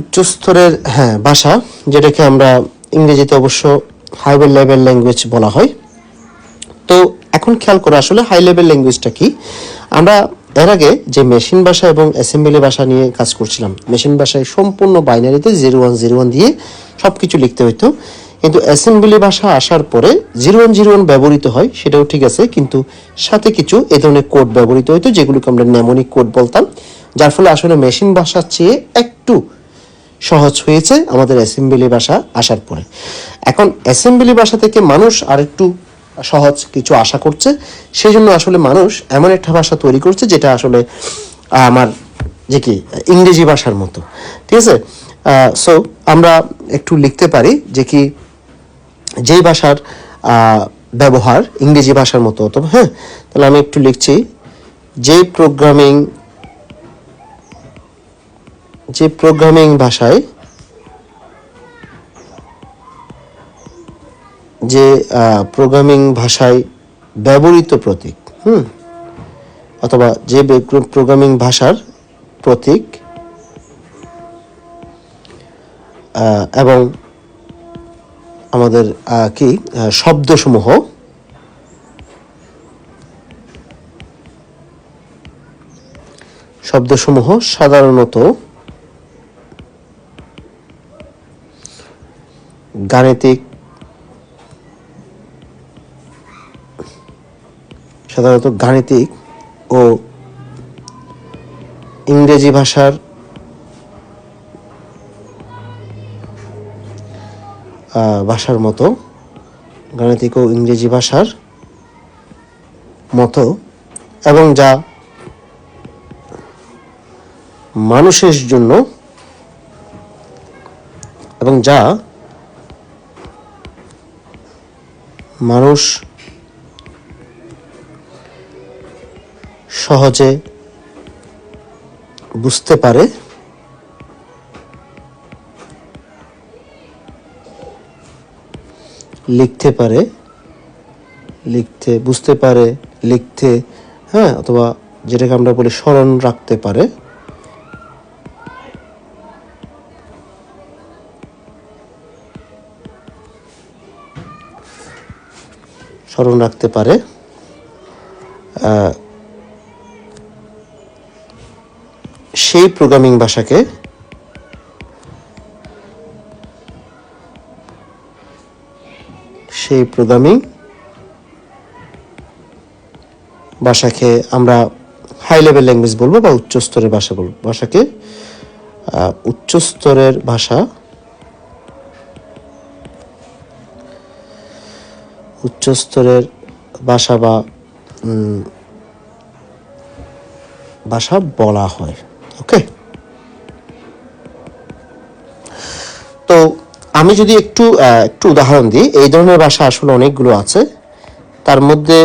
উচ্চস্তরের হ্যাঁ ভাষা, যেটাকে আমরা ইংরেজিতে অবশ্য হাই লেভেল ল্যাঙ্গুয়েজ বলা হয়। তো এখন খেয়াল করে, আসলে হাই লেভেল ল্যাঙ্গুয়েজটা কি? আমরা এর আগে যে মেশিন ভাষা এবং অ্যাসেম্বলি ভাষা নিয়ে কাজ করছিলাম, মেশিন ভাষায় সম্পূর্ণ বাইনারিতে জিরো ওয়ান জিরো ওয়ান দিয়ে সব কিছু লিখতে হইতো। কিন্তু অ্যাসেম্বলি ভাষা আসার পরে জিরো ওয়ান জিরো ওয়ান ব্যবহৃত হয়, সেটাও ঠিক আছে, কিন্তু সাথে কিছু এ ধরনের কোড ব্যবহৃত হইতো, যেগুলোকে আমরা নেমনিক কোড বলতাম, যার ফলে আসলে মেশিন ভাষার চেয়ে একটু সহজ হয়েছে আমাদের অ্যাসেম্বলি ভাষা আসার পরে। এখন অ্যাসেম্বলি ভাষা থেকে মানুষ আরেকটু সহজ কিছু আশা করছে সেই জন্য আসলে মানুষ এমন একটা ভাষা তৈরি করছে যেটা আসলে আমার যে কি, ইংরেজি ভাষার মতো। ঠিক আছে? সো আমরা একটু লিখতে পারি যে কি, যেই ভাষার ব্যবহার ইংরেজি ভাষার মতো হতো হ্যাঁ? তাহলে আমি একটু লিখছি যে প্রোগ্রামিং যে প্রোগ্রামিং ভাষায় যে প্রোগ্রামিং ভাষায় ব্যবহৃত প্রতীক, হুম, অথবা যে প্রোগ্রামিং ভাষার প্রতীক এবং আমাদের কি শব্দসমূহ শব্দসমূহ সাধারণত গাণিতিক সাধারণত গাণিতিক ও ইংরেজি ভাষার ভাষার মতো, গাণিতিক ও ইংরেজি ভাষার মতো এবং যা মানুষের জন্য এবং যা মানুষ সহজে বুঝতে পারে লিখতে পারে, লিখতে, বুঝতে পারে, লিখতে হ্যাঁ অথবা যেটাকে আমরা বলি স্মরণ রাখতে পারে। স্মরণ রাখতে পারে। সেই প্রোগ্রামিং ভাষাকে সেই প্রোগ্রামিং ভাষাকে আমরা হাই লেভেল ল্যাঙ্গুয়েজ বলব বা উচ্চ স্তরের ভাষা বলব। ভাষাকে আহ, উচ্চ স্তরের ভাষা উচ্চ স্তরের ভাষা বা ভাষা বলা হয়, ওকে? তো আমি যদি একটু একটু উদাহরণ দিই, এই ধরনের ভাষা আসলে অনেকগুলো আছে। তার মধ্যে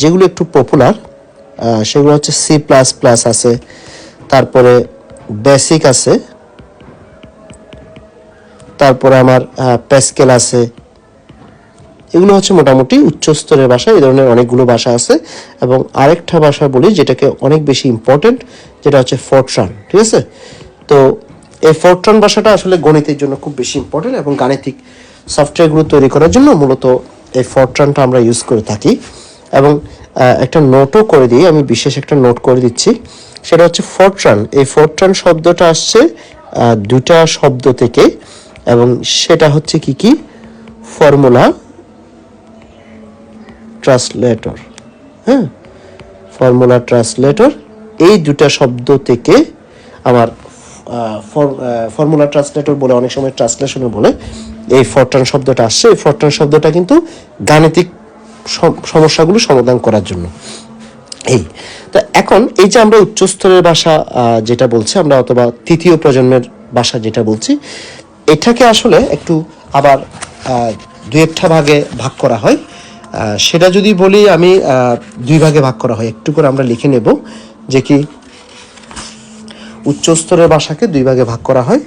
যেগুলো একটু পপুলার সেগুলো হচ্ছে সি প্লাস প্লাস আছে, তারপরে বেসিক আছে, তারপরে আমার প্যাসকেল আছে এগুলো হচ্ছে মোটামুটি উচ্চ স্তরের ভাষা, এই ধরনের অনেকগুলো ভাষা আছে। এবং আরেকটা ভাষা বলি যেটাকে অনেক বেশি ইম্পর্টেন্ট যেটা হচ্ছে ফোর্ট্রান, ঠিক আছে? তো এই ফোর্ট্রান ভাষাটা আসলে গণিতের জন্য খুব বেশি ইম্পর্টেন্ট এবং গাণিতিক সফটওয়্যারগুলো তৈরি করার জন্য মূলত এই ফোর্ট্রানটা আমরা ইউজ করে থাকি। এবং একটা নোটও করে দিই, আমি বিশেষ একটা নোট করে দিচ্ছি। সেটা হচ্ছে ফোর্ট্রান। এই ফোর্ট্রান শব্দটা আসছে দুটা শব্দ থেকে। এবং সেটা হচ্ছে কি কি? ফর্মুলা ট্রান্সলেটর হ্যাঁ? ফর্মুলা ট্রান্সলেটর এই দুটা শব্দ থেকে আমার ফর্মুলা ট্রান্সলেটর বলে অনেক সময় ট্রান্সলেশনে বলে, এই ফরট্রান শব্দটা আসছে। এই ফরট্রান শব্দটা কিন্তু গাণিতিক সমস্যাগুলো সমাধান করার জন্য। এই, তো এখন এই যে আমরা উচ্চস্তরের ভাষা যেটা বলছি, আমরা অথবা তৃতীয় প্রজন্মের ভাষা যেটা বলছি, এটাকে আসলে একটু আবার দু একটা ভাগে ভাগ করা হয়। সেটা যদি বলি, আমি দুই ভাগে ভাগ করা হয়। একটু করে আমরা লিখে নেব যে কি, উচ্চস্তরের ভাষাকে দুই ভাগে ভাগ করা হয়।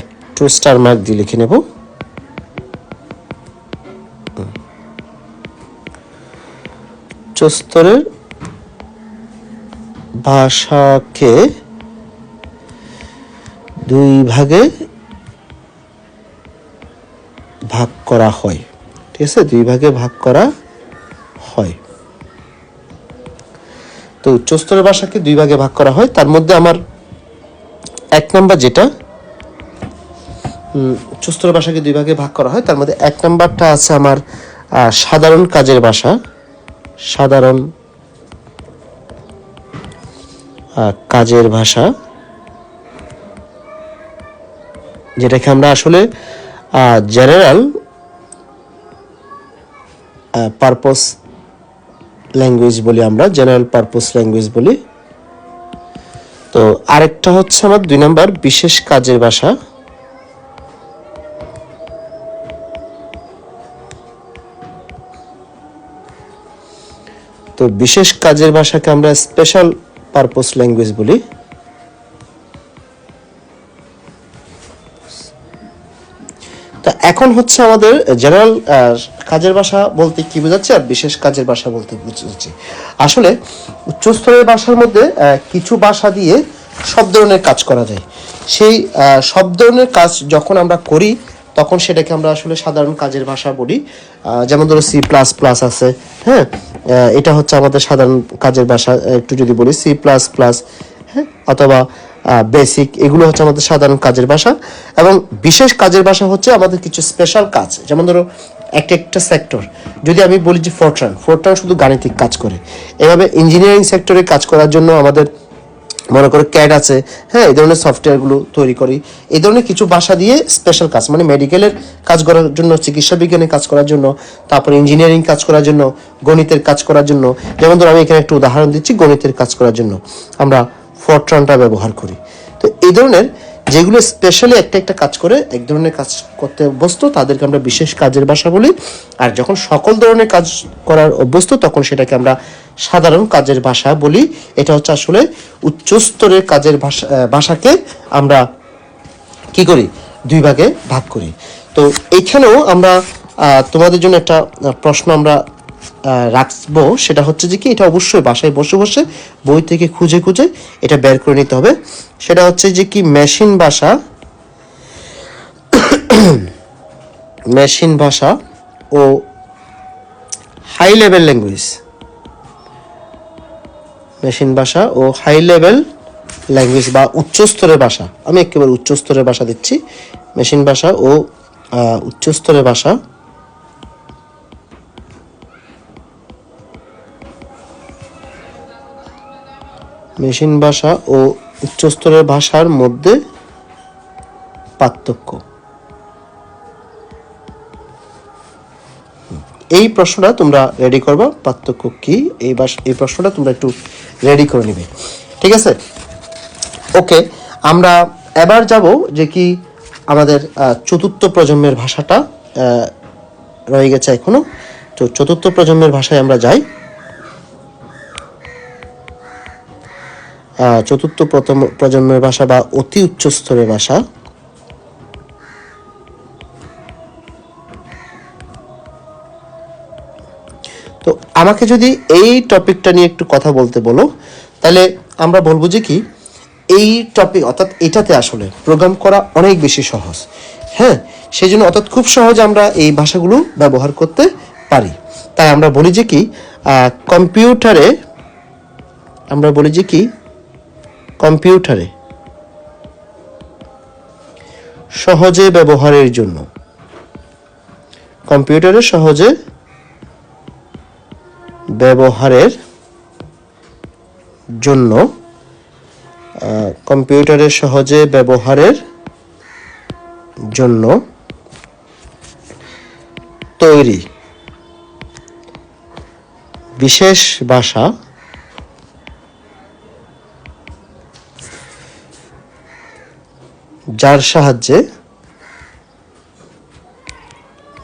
একটু স্টার মার্ক দিয়ে লিখে নেব। উচ্চস্তরের ভাষাকে দুই ভাগে ভাগ করা হয়। আছে দুই ভাগে ভাগ করা হয়। তো উচ্চস্তরের ভাষাকে দুই ভাগে ভাগ করা হয়। তার মধ্যে আমার এক নাম্বার যেটা উম, উচ্চস্তরের ভাষাকে দুই ভাগে ভাগ করা হয় তার মধ্যে এক নাম্বারটা আছে আমার সাধারণ কাজের ভাষা। সাধারণ কাজের ভাষা। যেটাকে আমরা আসলে জেনারেল পারপস ল্যাঙ্গুয়েজ বলি আমরা জেনারেল পারপস ল্যাঙ্গুয়েজ বলি। তো আরেকটা হচ্ছে আমার দুই নাম্বার, বিশেষ কাজের ভাষা তো বিশেষ কাজের ভাষাকে আমরা স্পেশাল পারপস ল্যাঙ্গুয়েজ বলি। এখন হচ্ছে আমাদের জেনারেল কাজের ভাষা বলতে কি বোঝাচ্ছে আর বিশেষ কাজের ভাষা বলতে বুঝাচ্ছি। আসলে উচ্চস্তরের ভাষার মধ্যে কিছু ভাষা দিয়ে সব ধরনের কাজ করা যায়। সেই সব ধরনের কাজ যখন আমরা করি, তখন সেটাকে আমরা আসলে সাধারণ কাজের ভাষা বলি। যেমন ধরো সি প্লাস প্লাস আছে হ্যাঁ? এটা হচ্ছে আমাদের সাধারণ কাজের ভাষা, একটু যদি বলি সি প্লাস প্লাস হ্যাঁ? অথবা বেসিক এগুলো হচ্ছে আমাদের সাধারণ কাজের ভাষা এবং বিশেষ কাজের ভাষা হচ্ছে আমাদের কিছু স্পেশাল কাজ। যেমন ধরো একটা একটা সেক্টর যদি আমি বলি যে ফোরট্রান ফোরট্রান শুধু গাণিতিক কাজ করে। এভাবে ইঞ্জিনিয়ারিং সেক্টরে কাজ করার জন্য আমাদের মনে করো ক্যাড আছে। হ্যাঁ এই ধরনের সফটওয়্যারগুলো তৈরি করি। এই ধরনের কিছু ভাষা দিয়ে স্পেশাল কাজ মানে মেডিকেলের কাজ করার জন্য, চিকিৎসা বিজ্ঞানের কাজ করার জন্য, তারপর ইঞ্জিনিয়ারিং কাজ করার জন্য, গণিতের কাজ করার জন্য। যেমন ধরো, আমি এখানে একটা উদাহরণ দিচ্ছি, গণিতের কাজ করার জন্য। আমরা ফরট্রানটা ব্যবহার করি। তো এই ধরনের যেগুলো স্পেশালি একটা একটা কাজ করে, এক ধরনের কাজ করতে অভ্যস্ত, তাদেরকে আমরা বিশেষ কাজের ভাষা বলি। আর যখন সকল ধরনের কাজ করার অভ্যস্ত, তখন সেটাকে আমরা সাধারণ কাজের ভাষা বলি। এটা হচ্ছে আসলে উচ্চস্তরের কাজের ভাষা ভাষাকে আমরা কি করি? দুই ভাগে ভাগ করি। তো এখানেও আমরা তোমাদের জন্য একটা প্রশ্ন আমরা রাখব, সেটা হচ্ছে যে কি, এটা অবশ্যই বাসায় বসে বসে বই থেকে খুঁজে খুঁজে এটা বের করে নিতে হবে। সেটা হচ্ছে যে কি, মেশিন ভাষা মেশিন ভাষা ও হাই লেভেল ল্যাঙ্গুয়েজ মেশিন ভাষা ও হাই লেভেল ল্যাঙ্গুয়েজ বা উচ্চস্তরের ভাষা আমি একেবারে উচ্চস্তরের ভাষা দিচ্ছি। মেশিন ভাষা ও উচ্চস্তরের ভাষা মেশিন ভাষা ও উচ্চস্তরের ভাষার মধ্যে পার্থক্য। এই প্রশ্নটা তোমরা রেডি করবা, পার্থক্য কি? এই এই প্রশ্নটা তোমরা একটু রেডি করে নিবে। ঠিক আছে? ওকে আমরা এবার যাব যে কি আমাদের চতুর্থ প্রজন্মের ভাষাটা রয়ে গেছে এখনও। তো চতুর্থ প্রজন্মের ভাষায় আমরা যাই। চতুর্থ প্রথম প্রজন্মের ভাষা বা অতি উচ্চ স্তরের ভাষা? তো আমাকে যদি এই টপিকটা নিয়ে একটু কথা বলতে বলো, তাহলে আমরা বলব যে কি, এই টপিক অর্থাৎ এটাতে আসলে প্রোগ্রাম করা অনেক বেশি সহজ। হ্যাঁ সেই জন্য অর্থাৎ খুব সহজ আমরা এই ভাষাগুলো ব্যবহার করতে পারি। তাই আমরা বলি যে কি কম্পিউটারে আমরা বলি যে কি কম্পিউটারে। সহজে ব্যবহারের জন্য। কম্পিউটারে সহজে ব্যবহারের জন্য আহ, কম্পিউটারের সহজে ব্যবহারের জন্য তৈরি। বিশেষ ভাষা যার সাহায্যে,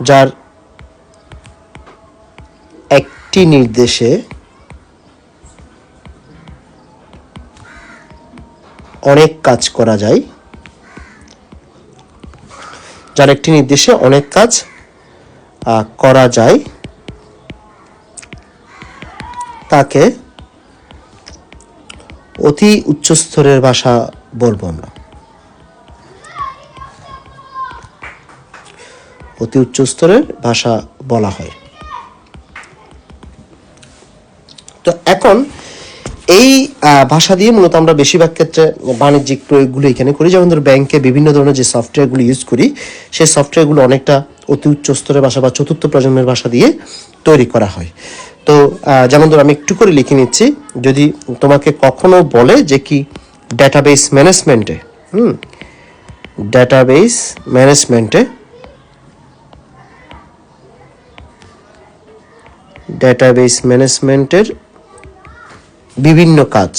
যার একটি নির্দেশে অনেক কাজ করা যায়, যার একটি নির্দেশে অনেক কাজ করা যায়, তাকে অতি উচ্চস্তরের ভাষা বলব আমরা। অতি উচ্চ স্তরের ভাষা বলা হয়। তো এখন এই ভাষা দিয়ে মূলত আমরা বেশিরভাগ ক্ষেত্রে বাণিজ্যিক প্রয়োগগুলো এখানে করি। যেমন ধরো ব্যাংকে বিভিন্ন ধরনের যে সফটওয়্যারগুলো ইউজ করি, সেই সফটওয়্যারগুলো অনেকটা অতি উচ্চ স্তরের ভাষা বা চতুর্থ প্রজন্মের ভাষা দিয়ে তৈরি করা হয়। তো যেমন ধরো আমি একটু করে লিখে নিচ্ছি। যদি তোমাকে কখনো বলে যে কি ডেটাবেস ম্যানেজমেন্টে হুম ডেটাবেস ম্যানেজমেন্টে ডেটাবেস ম্যানেজমেন্টের বিভিন্ন কাজ।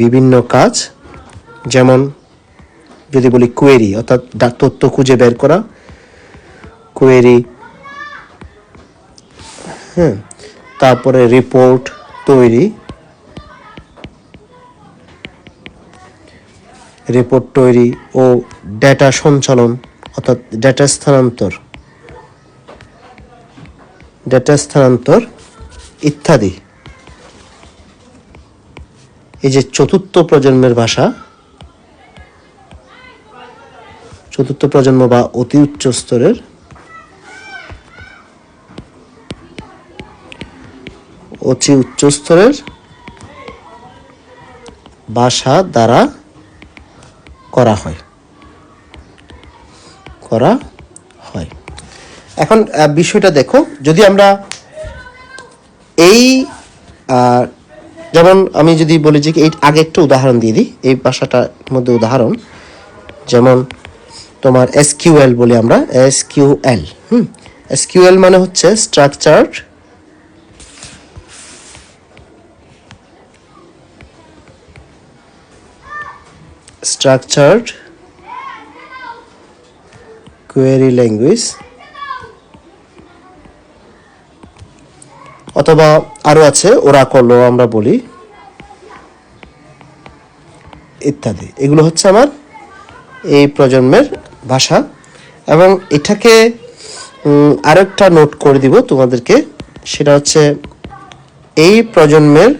বিভিন্ন কাজ, যেমন যদি বলি কোয়েরি অর্থাৎ তথ্য খুঁজে বের করা কোয়েরি হ্যাঁ তারপরে রিপোর্ট তৈরি রিপোর্ট তৈরি ও ডেটা সঞ্চালন, অর্থাৎ ডেটা স্থানান্তর। ডেটা স্থানান্তর ইত্যাদি। এই যে চতুর্থ প্রজন্মের ভাষা, চতুর্থ প্রজন্ম বা অতি উচ্চ স্তরের অতি উচ্চ স্তরের ভাষা দ্বারা করা হয়। করা এখন বিষয়টা দেখো, যদি আমরা এই যেমন আমি যদি বলি যে এই আগে একটা উদাহরণ দিয়ে দিই, এই ভাষাটার মধ্যে উদাহরণ, যেমন তোমার এসকিউএল বলি আমরা, এসকিউএল, হুম? এসকিউএল মানে হচ্ছে স্ট্রাকচার্ড স্ট্রাকচার্ড কোয়েরি ল্যাঙ্গুয়েজ অথবা আরও আছে, ওরা ওরাকল আমরা বলি। ইত্যাদি। এগুলো হচ্ছে আমার এই প্রজন্মের ভাষা। এবং এটাকে আরেকটা নোট করে দিব তোমাদেরকে। সেটা হচ্ছে, এই প্রজন্মের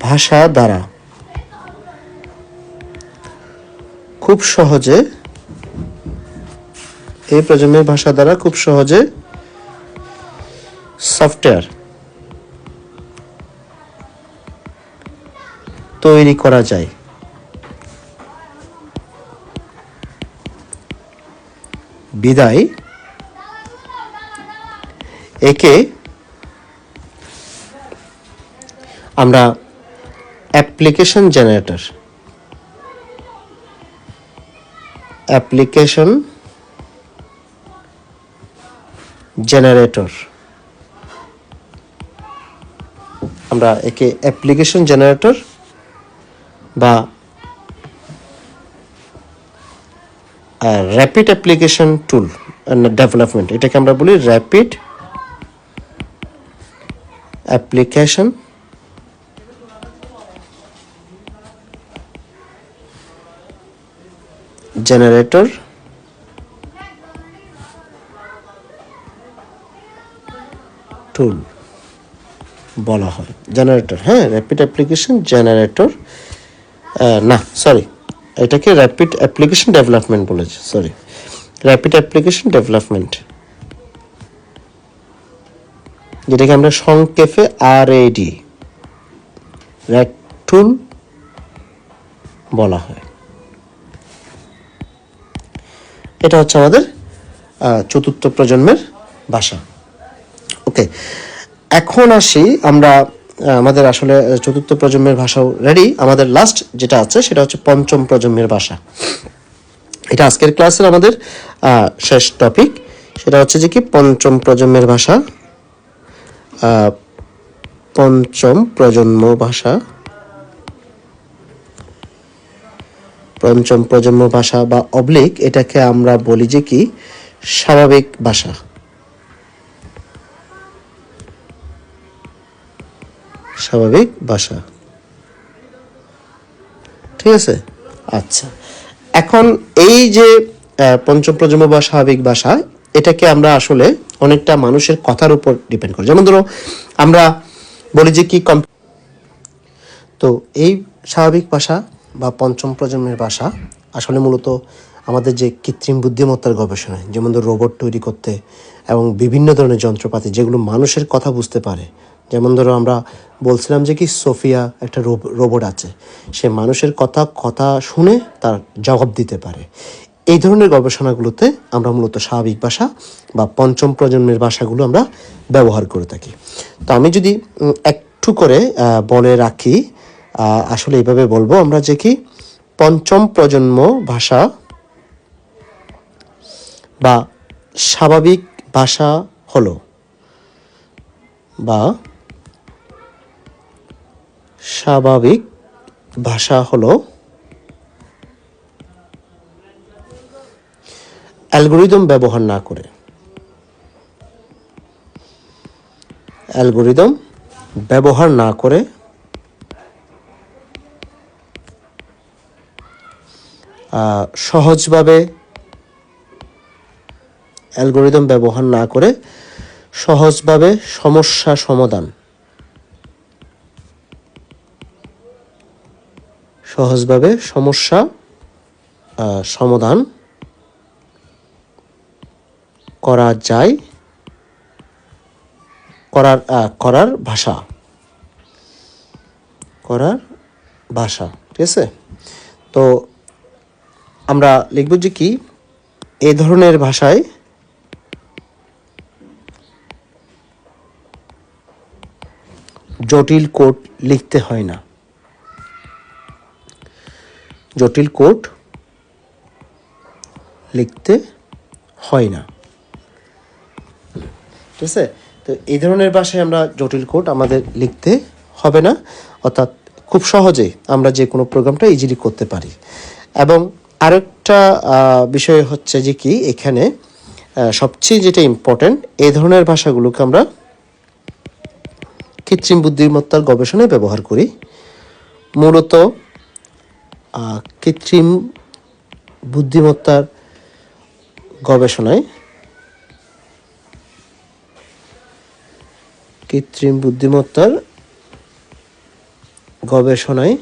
ভাষা দ্বারা খুব সহজে এই প্রজন্মের ভাষা দ্বারা খুব সহজে সফটওয়্যার তৈরি করা যায়। বিদায়। একে আমরা অ্যাপ্লিকেশন জেনারেটর অ্যাপ্লিকেশন জেনারেটর আমরা একে অ্যাপ্লিকেশন জেনারেটর বা র্যাপিড অ্যাপ্লিকেশন টুল ডেভেলপমেন্ট এটাকে আমরা বলি র্যাপিড অ্যাপ্লিকেশন জেনারেটর টুল বলা হয়। জেনারেটর হ্যাঁ র্যাপিড অ্যাপ্লিকেশন জেনারেটর না সরি এটাকে র্যাপিড অ্যাপ্লিকেশন ডেভেলপমেন্ট বলেছে সরি র্যাপিড অ্যাপ্লিকেশন ডেভেলপমেন্ট যেটাকে আমরা সংক্ষেপে আর এডি র্যাক টুল বলা হয়। এটা হচ্ছে আমাদের চতুর্থ প্রজন্মের ভাষা। ওকে এখন আসি আমরা আমাদের আসলে চতুর্থ প্রজন্মের ভাষাও রেডি আমাদের লাস্ট যেটা আছে, সেটা হচ্ছে পঞ্চম প্রজন্মের ভাষা। এটা আজকের ক্লাসের আমাদের শেষ টপিক সেটা হচ্ছে যে কি, পঞ্চম প্রজন্মের ভাষা পঞ্চম প্রজন্ম ভাষা। পঞ্চম প্রজন্ম ভাষা বা অবলিক এটাকে আমরা বলি যে কি, স্বাভাবিক ভাষা। স্বাভাবিক ভাষা ঠিক আছে? আচ্ছা। এখন এই যে পঞ্চম প্রজন্ম বা স্বাভাবিক ভাষা এটাকে আমরা আসলে অনেকটা মানুষের কথার উপর ডিপেন্ড করি। যেমন ধরো, আমরা বলি যে কি কম তো এই স্বাভাবিক ভাষা বা পঞ্চম প্রজন্মের ভাষা আসলে মূলত আমাদের যে কৃত্রিম বুদ্ধিমত্তার গবেষণায় যেমন ধর রোবট তৈরি করতে এবং বিভিন্ন ধরনের যন্ত্রপাতি যেগুলো মানুষের কথা বুঝতে পারে। যেমন ধরো আমরা বলছিলাম যে কি, সোফিয়া একটা রোবট আছে। সে মানুষের কথা কথা শুনে তার জবাব দিতে পারে। এই ধরনের গবেষণাগুলোতে আমরা মূলত স্বাভাবিক ভাষা বা পঞ্চম প্রজন্মের ভাষাগুলো আমরা ব্যবহার করে থাকি। তো আমি যদি একটু করে বলে রাখি আসলে এইভাবে বলব আমরা যে কি, পঞ্চম প্রজন্ম ভাষা বা স্বাভাবিক ভাষা হলো বা স্বাভাবিক ভাষা হলো অ্যালগোরিদম ব্যবহার না করে। অ্যালগোরিদম ব্যবহার না করে সহজভাবে অ্যালগোরিদম ব্যবহার না করে সহজভাবে সমস্যা সমাধান সহজভাবে সমস্যা সমাধান করা যায়, করার করার ভাষা। করার ভাষা, ঠিক আছে? তো আমরা লিখব যে কি? এ ধরনের ভাষায় জটিল কোড লিখতে হয় না। জটিল কোড লিখতে হয় না। ঠিক আছে? তো এই ধরনের ভাষায় আমরা জটিল কোড আমাদের লিখতে হবে না। অর্থাৎ খুব সহজে আমরা যে কোনো প্রোগ্রামটা ইজিলি করতে পারি। এবং আরেকটা বিষয় হচ্ছে যে কি, এখানে সবচেয়ে যেটা ইম্পর্টেন্ট এই ধরনের ভাষাগুলোকে আমরা কৃত্রিম বুদ্ধিমত্তার গবেষণায় ব্যবহার করি। মূলত কৃত্রিম বুদ্ধিমত্তার গবেষণায় কৃত্রিম বুদ্ধিমত্তার গবেষণায়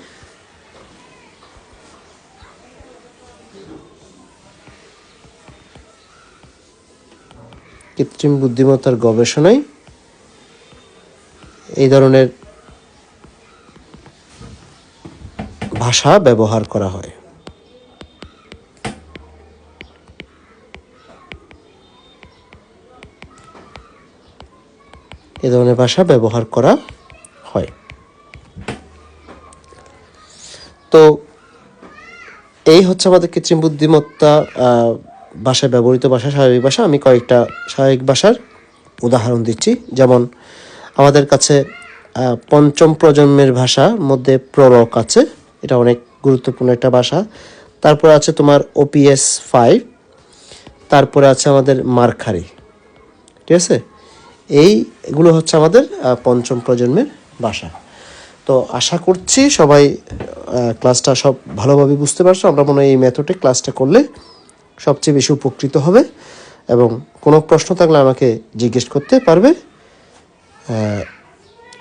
কৃত্রিম বুদ্ধিমত্তার গবেষণায় এই ধরনের ভাষা ব্যবহার করা হয়। এ ধরনের ভাষা ব্যবহার করা হয়। তো এই হচ্ছে আমাদের কৃত্রিম বুদ্ধিমত্তা ভাষায় ব্যবহৃত ভাষা, স্বাভাবিক ভাষা। আমি কয়েকটা স্বাভাবিক ভাষার উদাহরণ দিচ্ছি। যেমন আমাদের কাছে পঞ্চম প্রজন্মের ভাষার মধ্যে প্ররক আছে। এটা অনেক গুরুত্বপূর্ণ একটা ভাষা। তারপর আছে তোমার ওপিএস ফাইভ তারপরে আছে আমাদের মারখারি ঠিক আছে? এইগুলো হচ্ছে আমাদের পঞ্চম প্রজন্মের ভাষা। তো আশা করছি সবাই ক্লাসটা সব ভালোভাবে বুঝতে পারছ। আমরা মনে হয় এই মেথডে ক্লাসটা করলে সবচেয়ে বেশি উপকৃত হবে এবং কোনো প্রশ্ন থাকলে আমাকে জিজ্ঞেস করতে পারবে।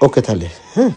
ওকে তাহলে হ্যাঁ?